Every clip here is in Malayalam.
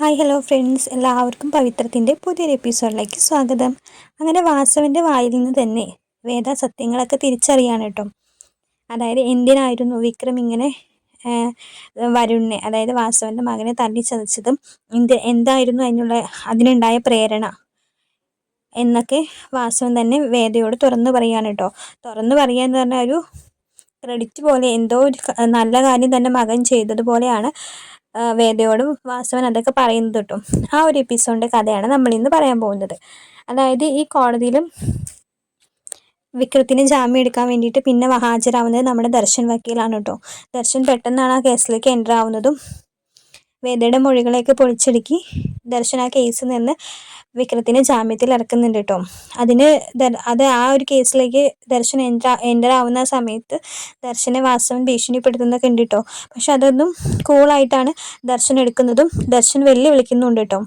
ഹായ് ഹലോ ഫ്രണ്ട്സ് എല്ലാവർക്കും പവിത്രത്തിന്റെ പുതിയൊരു എപ്പിസോഡിലേക്ക് സ്വാഗതം. അങ്ങനെ വാസവന്റെ വായിൽ നിന്ന് തന്നെ വേദ സത്യങ്ങളൊക്കെ തിരിച്ചറിയാണ് കേട്ടോ. അതായത് എന്തിനായിരുന്നു വിക്രം ഇങ്ങനെ വരുണിനെ അതായത് വാസവന്റെ മകനെ തല്ലിച്ചതച്ചതും എന്ത് എന്തായിരുന്നു അതിനുള്ള അതിനുണ്ടായ പ്രേരണ എന്നൊക്കെ വാസവൻ തന്നെ വേദയോട് തുറന്നു പറയാണ് കേട്ടോ. തുറന്നു എന്ന് പറഞ്ഞാൽ ഒരു ക്രെഡിറ്റ് പോലെ എന്തോ ഒരു നല്ല കാര്യം തന്നെ മകൻ ചെയ്തതുപോലെയാണ് വേദയോടും വാസവൻ അതൊക്കെ പറയുന്നത് കേട്ടോ. ആ ഒരു എപ്പിസോഡിന്റെ കഥയാണ് നമ്മൾ ഇന്ന് പറയാൻ പോകുന്നത്. അതായത് ഈ കോടതിയിലും വിക്രത്തിന് ജാമ്യം എടുക്കാൻ വേണ്ടിയിട്ട് പിന്നെ ഹാജരാവുന്നത് നമ്മുടെ ദർശൻ വക്കീലാണ് കേട്ടോ. ദർശൻ പെട്ടെന്നാണ് ആ കേസിലേക്ക് എന്റർ ആവുന്നതും വേദയുടെ മൊഴികളെയൊക്കെ പൊളിച്ചടുക്കി ദർശൻ ആ കേസിൽ നിന്ന് വിക്രത്തിനെ ജാമ്യത്തിൽ ഇറക്കുന്നുണ്ട് കേട്ടോ. അതിന് അത് ആ ഒരു കേസിലേക്ക് ദർശൻ എന്റർ എന്റർ ആവുന്ന സമയത്ത് ദർശനെ വാസവൻ ഭീഷണിപ്പെടുത്തുന്നൊക്കെ ഉണ്ട് കേട്ടോ. പക്ഷെ അതൊന്നും കൂളായിട്ടാണ് ദർശൻ എടുക്കുന്നതും ദർശൻ വിളിക്കുന്നുണ്ട് കേട്ടോ.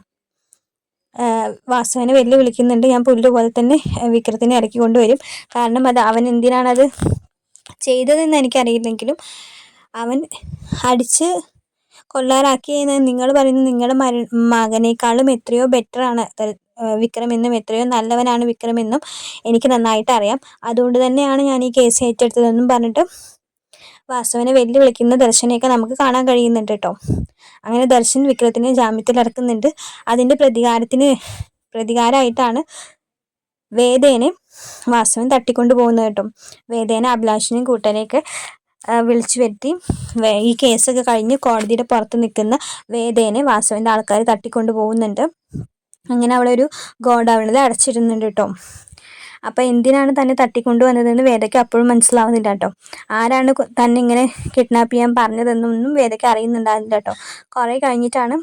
വാസവനെ വിളിക്കുന്നുണ്ട് ഞാൻ പുല്ല് പോലെ തന്നെ വിക്രത്തിനെ ഇറക്കി കൊണ്ടുവരും. കാരണം അത് അവൻ എന്തിനാണത് ചെയ്തതെന്ന് എനിക്കറിയില്ലെങ്കിലും അവൻ അടിച്ച് കൊല്ലാറാക്കിയെന്ന് നിങ്ങൾ പറയുന്നത് നിങ്ങളുടെ മര മകനേക്കാളും എത്രയോ ബെറ്ററാണ് വിക്രം എന്നും എത്രയോ നല്ലവനാണ് വിക്രം എന്നും എനിക്ക് നന്നായിട്ട് അറിയാം അതുകൊണ്ട് തന്നെയാണ് ഞാൻ ഈ കേസ് ഏറ്റെടുത്തതെന്നും പറഞ്ഞിട്ട് വാസവനെ വെല്ലുവിളിക്കുന്ന ദർശനെയൊക്കെ നമുക്ക് കാണാൻ കഴിയുന്നുണ്ട് കേട്ടോ. അങ്ങനെ ദർശൻ വിക്രത്തിനെ ജാമ്യത്തിൽ ഇറക്കുന്നുണ്ട്. അതിന്റെ പ്രതികാരത്തിന് പ്രതികാരമായിട്ടാണ് വേദേനെ വാസവൻ തട്ടിക്കൊണ്ടു പോകുന്നത് കേട്ടോ. വേദേനെ അഭിലാഷിനെയും കൂട്ടരെയൊക്കെ വിളിച്ചു വരുത്തി. ഈ കേസൊക്കെ കഴിഞ്ഞ് കോടതിയുടെ പുറത്ത് നിൽക്കുന്ന വേദേനെ വാസവന്റെ ആൾക്കാർ തട്ടിക്കൊണ്ട് പോകുന്നുണ്ട്. അങ്ങനെ അവളൊരു ഗോഡൗണിൽ അടച്ചിരുന്നുണ്ട് കേട്ടോ. അപ്പോൾ എന്തിനാണ് തന്നെ തട്ടിക്കൊണ്ടു വന്നതെന്ന് വേദയ്ക്ക് അപ്പോഴും മനസ്സിലാവുന്നില്ല കേട്ടോ. ആരാണ് തന്നെ ഇങ്ങനെ കിഡ്നാപ്പ് ചെയ്യാൻ പറഞ്ഞതെന്നൊന്നും വേദയ്ക്ക് അറിയുന്നുണ്ടായിരുന്നില്ല കേട്ടോ. കുറേ കഴിഞ്ഞിട്ടാണ്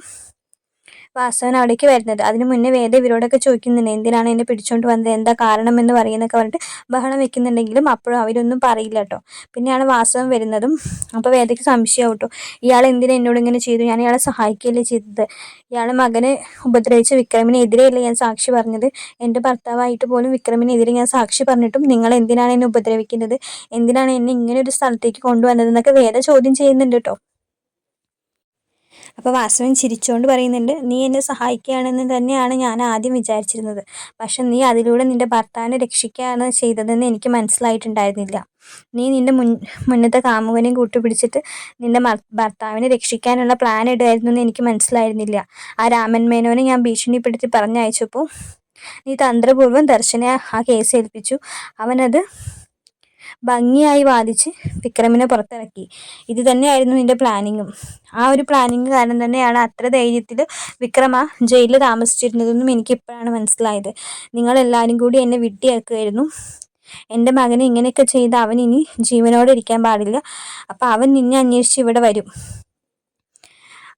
വാസവൻ അവിടേക്ക് വരുന്നത്. അതിന് മുന്നേ വേദ ഇവരോടൊക്കെ ചോദിക്കുന്നുണ്ട് എന്തിനാണ് എന്നെ പിടിച്ചോണ്ട് വന്നത്? എന്താ കാരണം എന്ന് പറയുന്നൊക്കെ പറഞ്ഞിട്ട് ബഹളം വെക്കുന്നുണ്ടെങ്കിലും അപ്പോഴും അവരൊന്നും പറയില്ല കേട്ടോ പിന്നെയാണ് വാസവൻ വരുന്നതും. അപ്പോൾ വേദയ്ക്ക് സംശയം കേട്ടോ ഇയാൾ എന്തിനാ എന്നോട് ഇങ്ങനെ ചെയ്തു? ഞാൻ ഇയാളെ സഹായിക്കുകയല്ലേ ചെയ്തത്? ഇയാളെ മകനെ ഉപദ്രവിച്ച വിക്രമിനെതിരെയല്ലേ ഞാൻ സാക്ഷി പറഞ്ഞത്? എന്റെ ഭർത്താവായിട്ട് പോലും വിക്രമിനെതിരെ ഞാൻ സാക്ഷി പറഞ്ഞിട്ടും നിങ്ങൾ എന്തിനാണ് എന്നെ ഉപദ്രവിക്കുന്നത്? എന്തിനാണ് എന്നെ ഇങ്ങനെ ഒരു സ്ഥലത്തേക്ക് കൊണ്ടുവന്നത് എന്നൊക്കെ വേദ ചോദ്യം ചെയ്യുന്നുണ്ട് കേട്ടോ അപ്പോൾ വാസവൻ ചിരിച്ചുകൊണ്ട് പറയുന്നുണ്ട് നീ എന്നെ സഹായിക്കുകയാണെന്ന് തന്നെയാണ് ഞാൻ ആദ്യം വിചാരിച്ചിരുന്നത്. പക്ഷെ നീ അതിലൂടെ നിന്റെ ഭർത്താവിനെ രക്ഷിക്കുകയാണ് ചെയ്തതെന്ന് എനിക്ക് മനസ്സിലായിട്ടുണ്ടായിരുന്നില്ല. നീ നിന്റെ മുൻ മുന്നത്തെ കാമുകനെയും കൂട്ടുപിടിച്ചിട്ട് നിന്റെ ഭർത്താവിനെ രക്ഷിക്കാനുള്ള പ്ലാൻ ഇടുമായിരുന്നു എന്ന് എനിക്ക് മനസ്സിലായിരുന്നില്ല. ആ രാമൻ മേനോനെ ഞാൻ ഭീഷണിപ്പെടുത്തി പറഞ്ഞയച്ചപ്പോൾ നീ തന്ത്രപൂർവം ദർശനെ ആ കേസ് ഏൽപ്പിച്ചു. അവനത് ഭംഗിയായി വാദിച്ച് വിക്രമിനെ പുറത്തിറക്കി. ഇത് തന്നെയായിരുന്നു നിന്റെ പ്ലാനിങ്ങും. ആ ഒരു പ്ലാനിങ് കാരണം തന്നെയാണ് അത്ര ധൈര്യത്തിൽ വിക്രമ ജയിലിൽ താമസിച്ചിരുന്നതെന്നും എനിക്ക് ഇപ്പോഴാണ് മനസ്സിലായത്. നിങ്ങളെല്ലാവരും കൂടി എന്നെ വിട്ടിയാക്കുമായിരുന്നു എന്റെ മകനെ ഇങ്ങനെയൊക്കെ ചെയ്ത് അവൻ ഇനി ജീവനോടെ ഇരിക്കാൻ പാടില്ല. അപ്പം അവൻ നിന്നെ അന്വേഷിച്ച് ഇവിടെ വരും.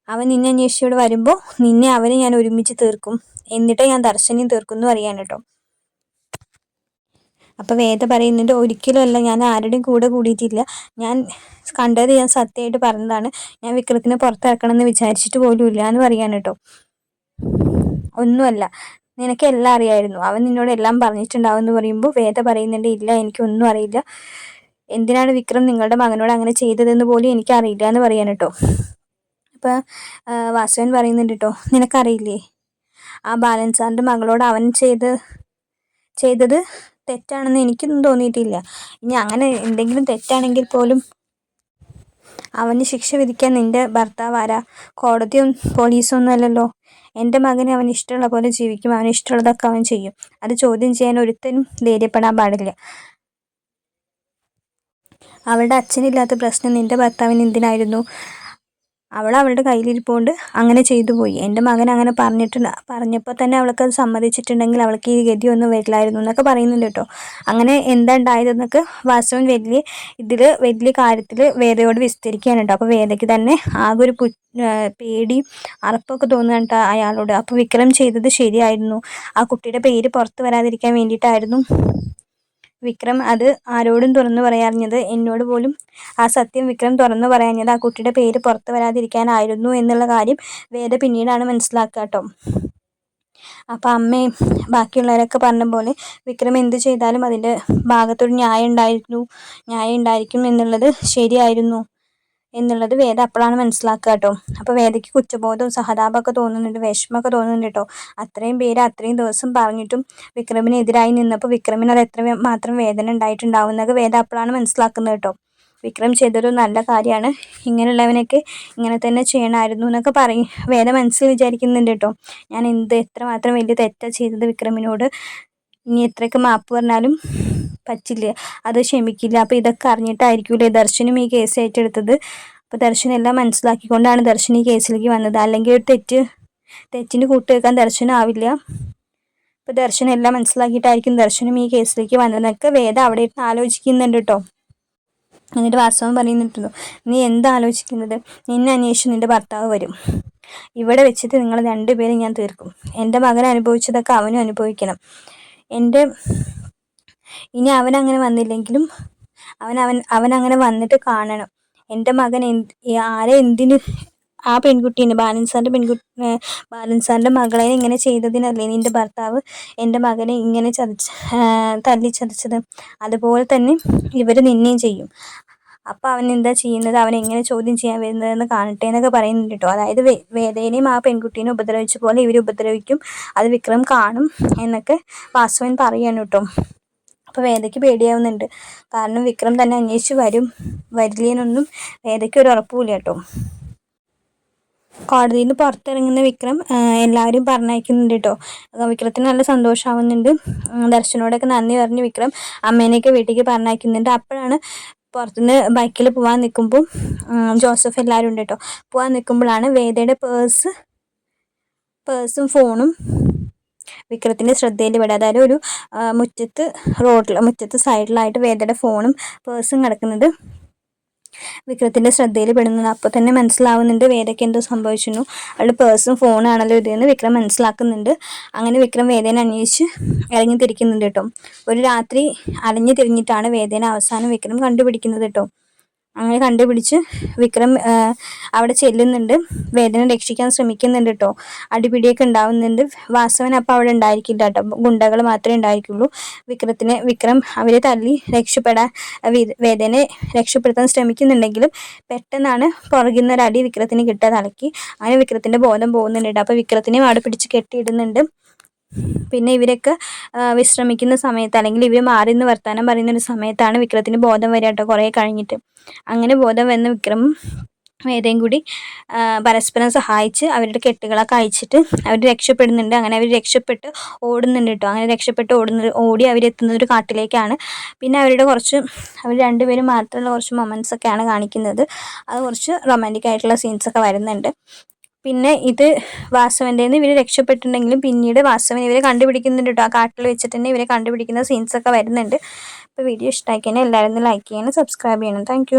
അവൻ നിന്നെ അന്വേഷിച്ച് ഇവിടെ വരുമ്പോൾ നിന്നെ അവനെ ഞാൻ ഒരുമിച്ച് തീർക്കും. എന്നിട്ട് ഞാൻ ദർശനം എന്ന് അറിയാൻ കേട്ടോ. അപ്പോൾ വേദ പറയുന്നുണ്ട് ഒരിക്കലുമല്ല ഞാൻ ആരുടെയും കൂടെ കൂടിയിട്ടില്ല. ഞാൻ കണ്ടത് ഞാൻ സത്യമായിട്ട് പറഞ്ഞതാണ്. ഞാൻ വിക്രത്തിനെ പുറത്തിറക്കണം എന്ന് വിചാരിച്ചിട്ട് പോലും ഇല്ല എന്ന് പറയാണ് കേട്ടോ. ഒന്നുമല്ല നിനക്ക് എല്ലാം അറിയായിരുന്നു. അവൻ നിന്നോട് എല്ലാം പറഞ്ഞിട്ടുണ്ടാവും എന്ന് പറയുമ്പോൾ വേദ പറയുന്നുണ്ട് ഇല്ല എനിക്കൊന്നും അറിയില്ല. എന്തിനാണ് വിക്രം നിങ്ങളുടെ മകനോട് അങ്ങനെ ചെയ്തതെന്ന് പോലും എനിക്കറിയില്ല എന്ന് പറയാൻ കേട്ടോ. അപ്പോൾ വാസവൻ പറയുന്നുണ്ട് കേട്ടോ നിനക്കറിയില്ലേ? ആ ബാലൻസാറിന്റെ മകളോട് അവൻ ചെയ്ത് ചെയ്തത് തെറ്റാണെന്ന് എനിക്കൊന്നും തോന്നിയിട്ടില്ല. ഇനി അങ്ങനെ എന്തെങ്കിലും തെറ്റാണെങ്കിൽ പോലും അവന് ശിക്ഷ വിധിക്കാൻ നിന്റെ ഭർത്താവ് ആരാ? കോടതിയും പോലീസും ഒന്നും അല്ലല്ലോ. എന്റെ മകന് അവൻ ഇഷ്ടമുള്ള പോലെ ജീവിക്കും. അവന് ഇഷ്ടമുള്ളതൊക്കെ അവൻ ചെയ്യും. അത് ചോദ്യം ചെയ്യാൻ ഒരുത്തനും ധൈര്യപ്പെടാൻ പാടില്ല. അവളുടെ അച്ഛനില്ലാത്ത പ്രശ്നം നിന്റെ ഭർത്താവിന് എന്തിനായിരുന്നു? അവൾ അവളുടെ കയ്യിലിരിപ്പുകൊണ്ട് അങ്ങനെ ചെയ്തു പോയി എന്റെ മകൻ അങ്ങനെ പറഞ്ഞിട്ടുണ്ട് പറഞ്ഞപ്പോൾ തന്നെ അവൾക്ക് അത് സമ്മതിച്ചിട്ടുണ്ടെങ്കിൽ അവൾക്ക് ഈ ഗതി ഒന്നും വരില്ലായിരുന്നു എന്നൊക്കെ പറയുന്നുണ്ട് കേട്ടോ. അങ്ങനെ എന്താ ഉണ്ടായതെന്നൊക്കെ വാസ്തവൻ വലിയ ഇതിൽ വലിയ കാര്യത്തിൽ വേദയോട് വിസ്തരിക്കുകയാണ് കേട്ടോ. അപ്പോൾ വേദയ്ക്ക് തന്നെ ആകെ ഒരു പേടി അറപ്പൊക്കെ തോന്നുന്നുണ്ട് അയാളോട്. അപ്പോൾ വിക്രം ചെയ്തത് ശരിയായിരുന്നു. ആ കുട്ടിയുടെ പേര് പുറത്ത് വരാതിരിക്കാൻ വേണ്ടിയിട്ടായിരുന്നു. വിക്രം അത് ആരോടും തുറന്നു പറയാഞ്ഞത് എന്നോട് പോലും. ആ സത്യം വിക്രം തുറന്നു പറയാഞ്ഞത് ആ കുട്ടിയുടെ പേര് പുറത്ത് വരാതിരിക്കാനായിരുന്നു എന്നുള്ള കാര്യം വേദ പിന്നീടാണ് മനസ്സിലാക്കുക കേട്ടോ അപ്പം അമ്മയും ബാക്കിയുള്ളവരൊക്കെ പറഞ്ഞ പോലെ വിക്രം എന്ത് ചെയ്താലും അതിന്റെ ഭാഗത്തൊരു ന്യായം ഉണ്ടായിരുന്നു ന്യായം ഉണ്ടായിരിക്കും എന്നുള്ളത് ശരിയായിരുന്നു. എന്നുള്ളത് വേദ അപ്പോഴാണ് മനസ്സിലാക്കുക കേട്ടോ. അപ്പോൾ വേദയ്ക്ക് കുറ്റബോധവും സഹതാപമൊക്കെ തോന്നുന്നുണ്ട് വിഷമമൊക്കെ തോന്നുന്നുണ്ട് കേട്ടോ. അത്രയും പേര് അത്രയും ദിവസം പറഞ്ഞിട്ടും വിക്രമിനെതിരായി നിന്നപ്പോൾ വിക്രമിന് അത് എത്ര മാത്രം വേദന ഉണ്ടായിട്ടുണ്ടാവും എന്നൊക്കെ വേദ അപ്പോഴാണ് മനസ്സിലാക്കുന്നത് കേട്ടോ. വിക്രം ചെയ്തൊരു നല്ല കാര്യമാണ്. ഇങ്ങനെയുള്ളവനൊക്കെ ഇങ്ങനെ തന്നെ ചെയ്യണമായിരുന്നു എന്നൊക്കെ പറയും വേദ മനസ്സിൽ വിചാരിക്കുന്നുണ്ട് കേട്ടോ. ഞാൻ എന്ത് എത്രമാത്രം വലിയ തെറ്റാണ് ചെയ്തത് വിക്രമിനോട്. ഇനി എത്രയൊക്കെ മാപ്പ് പറഞ്ഞാലും പറ്റില്ല. അത് ക്ഷമിക്കില്ല. അപ്പോൾ ഇതൊക്കെ അറിഞ്ഞിട്ടായിരിക്കില്ലേ ദർശനും ഈ കേസ് ഏറ്റെടുത്തത്? അപ്പോൾ ദർശൻ എല്ലാം മനസ്സിലാക്കിക്കൊണ്ടാണ് ദർശൻ ഈ കേസിലേക്ക് വന്നത്. അല്ലെങ്കിൽ ഒരു തെറ്റ് തെറ്റിന് കൂട്ടുവെക്കാൻ ദർശനാവില്ല അപ്പോൾ ദർശനം എല്ലാം മനസ്സിലാക്കിയിട്ടായിരിക്കും ദർശനം ഈ കേസിലേക്ക് വന്നതെന്നൊക്കെ വേദ അവിടെ ഇരുന്ന് ആലോചിക്കുന്നുണ്ട് കേട്ടോ എന്നിട്ട് വാസ്തവം പറയുന്നിട്ടുണ്ടോ നീ എന്താ ആലോചിക്കുന്നത്? നിന്നെ അന്വേഷിച്ച് നിന്റെ ഭർത്താവ് വരും. ഇവിടെ വെച്ചിട്ട് നിങ്ങൾ രണ്ടുപേരും ഞാൻ തീർക്കും. എന്റെ മകൻ അനുഭവിച്ചതൊക്കെ അവനും അനുഭവിക്കണം. എന്റെ ഇനി അവൻ അങ്ങനെ വന്നില്ലെങ്കിലും അവൻ അവൻ അവൻ അങ്ങനെ വന്നിട്ട് കാണണം. എന്റെ മകൻ എന്ത് ആരെ എന്തിന് ആ പെൺകുട്ടീനെ ബാലൻസാറിന്റെ പെൺകുട്ടി ബാലൻസാറിന്റെ മകളെ ഇങ്ങനെ ചെയ്തതിനല്ലേ നിന്റെ ഭർത്താവ് എന്റെ മകനെ ഇങ്ങനെ ചതച്ച തല്ലി ചതച്ചത്? അതുപോലെ തന്നെ ഇവർ നിന്നെയും ചെയ്യും. അപ്പോൾ അവൻ എന്താ ചെയ്യുന്നത്? അവൻ എങ്ങനെ ചോദ്യം ചെയ്യാൻ വരുന്നതെന്ന് കാണട്ടെ എന്നൊക്കെ പറയുന്നുണ്ട് കേട്ടോ. അതായത് വേദനയും ആ പെൺകുട്ടീനെ ഉപദ്രവിച്ച പോലെ ഇവർ ഉപദ്രവിക്കും. അത് വിക്രം കാണും എന്നൊക്കെ വാസുവൻ പറയാണ് കേട്ടോ. അപ്പോൾ വേദയ്ക്ക് പേടിയാവുന്നുണ്ട്. കാരണം വിക്രം തന്നെ അന്വേഷിച്ച് വരും. വരില്ലേനൊന്നും വേദയ്ക്ക് ഒരു ഉറപ്പുമില്ല കേട്ടോ. കോടതിയിൽ നിന്ന് പുറത്തിറങ്ങുന്ന വിക്രം എല്ലാവരും പറഞ്ഞയക്കുന്നുണ്ട് കേട്ടോ. വിക്രത്തിന് നല്ല സന്തോഷമാവുന്നുണ്ട്. ദർശനോടൊക്കെ നന്ദി പറഞ്ഞ് വിക്രം അമ്മേനെയൊക്കെ വീട്ടിലേക്ക് പറഞ്ഞയക്കുന്നുണ്ട്. അപ്പോഴാണ് പുറത്തുനിന്ന് ബൈക്കിൽ പോകാൻ നിൽക്കുമ്പോൾ ജോസഫ് എല്ലാവരും ഉണ്ട് കേട്ടോ. പോകാൻ നിൽക്കുമ്പോഴാണ് വേദയുടെ പേഴ്സ് പേഴ്സും ഫോണും വിക്രത്തിന്റെ ശ്രദ്ധയിൽ പെടുക അതായത് ഒരു മുറ്റത്ത് റോഡിൽ മുറ്റത്ത് സൈഡിലായിട്ട് വേദയുടെ ഫോണും പേഴ്സും കിടക്കുന്നത് വിക്രത്തിന്റെ ശ്രദ്ധയിൽ പെടുന്നത്. അപ്പോൾ തന്നെ മനസ്സിലാവുന്നുണ്ട് വേദയ്ക്ക് എന്തോ സംഭവിച്ചിരുന്നു. അവളുടെ പേഴ്സും ഫോണാണല്ലോ ഇതെന്ന് വിക്രം മനസ്സിലാക്കുന്നുണ്ട്. അങ്ങനെ വിക്രം വേദേനെ അന്വേഷിച്ച് ഇറങ്ങി തിരിക്കുന്നുണ്ട് കേട്ടോ. ഒരു രാത്രി അലഞ്ഞു തിരിഞ്ഞിട്ടാണ് വേദേനെ അവസാനം വിക്രം കണ്ടുപിടിക്കുന്നത് കേട്ടോ. അങ്ങനെ കണ്ടുപിടിച്ച് വിക്രം അവിടെ ചെല്ലുന്നുണ്ട്. വേദന രക്ഷിക്കാൻ ശ്രമിക്കുന്നുണ്ട് കേട്ടോ അടിപിടിയൊക്കെ ഉണ്ടാവുന്നുണ്ട്. വാസവൻ അപ്പം അവിടെ ഉണ്ടായിരിക്കില്ല കേട്ടോ ഗുണ്ടകൾ മാത്രമേ ഉണ്ടായിരിക്കുള്ളൂ. വിക്രത്തിനെ വിക്രം അവരെ തല്ലി രക്ഷപ്പെടാൻ വേദനെ രക്ഷപ്പെടുത്താൻ ശ്രമിക്കുന്നുണ്ടെങ്കിലും പെട്ടെന്നാണ് പുറകിൽ നിന്ന് അടി വിക്രത്തിന് കിട്ടുക തലയ്ക്ക് അങ്ങനെ വിക്രത്തിന്റെ ബോധം പോകുന്നുണ്ട് അപ്പോൾ വിക്രത്തിനെയും അവിടെ പിടിച്ച് കെട്ടിയിടുന്നുണ്ട്. പിന്നെ ഇവരൊക്കെ വിശ്രമിക്കുന്ന സമയത്ത് അല്ലെങ്കിൽ ഇവർ മാറി നിന്ന് വർത്തമാനം പറയുന്ന ഒരു സമയത്താണ് വിക്രത്തിന് ബോധം വരിക കേട്ടോ കുറേ കഴിഞ്ഞിട്ട്. അങ്ങനെ ബോധം വന്ന വിക്രം വേദയും കൂടി പരസ്പരം സഹായിച്ച് അവരുടെ കെട്ടുകളൊക്കെ അയച്ചിട്ട് അവർ രക്ഷപ്പെടുന്നുണ്ട്. അങ്ങനെ അവർ രക്ഷപ്പെട്ട് ഓടുന്നുണ്ട് കേട്ടോ. അങ്ങനെ രക്ഷപ്പെട്ട് ഓടുന്ന ഓടി അവരെത്തുന്നത് ഒരു കാട്ടിലേക്കാണ്. പിന്നെ അവരുടെ കുറച്ച് അവർ രണ്ടുപേരും മാത്രമുള്ള കുറച്ച് മൊമെന്റ്സ് ഒക്കെയാണ് കാണിക്കുന്നത്. അത് കുറച്ച് റൊമാന്റിക് ആയിട്ടുള്ള സീൻസൊക്കെ വരുന്നുണ്ട്. പിന്നെ ഇത് വാസവന്റെ ഇവർ രക്ഷപ്പെട്ടിട്ടുണ്ടെങ്കിലും പിന്നീട് വാസവൻ ഇവരെ കണ്ടുപിടിക്കുന്നുണ്ട് കേട്ടോ. ആ കാട്ടിൽ വെച്ചിട്ട് തന്നെ ഇവരെ കണ്ടുപിടിക്കുന്ന സീൻസൊക്കെ വരുന്നുണ്ട്. അപ്പോൾ വീഡിയോ ഇഷ്ടമാക്കിയാൽ എല്ലാവരും ലൈക്ക് ചെയ്യണം സബ്സ്ക്രൈബ് ചെയ്യണം. താങ്ക്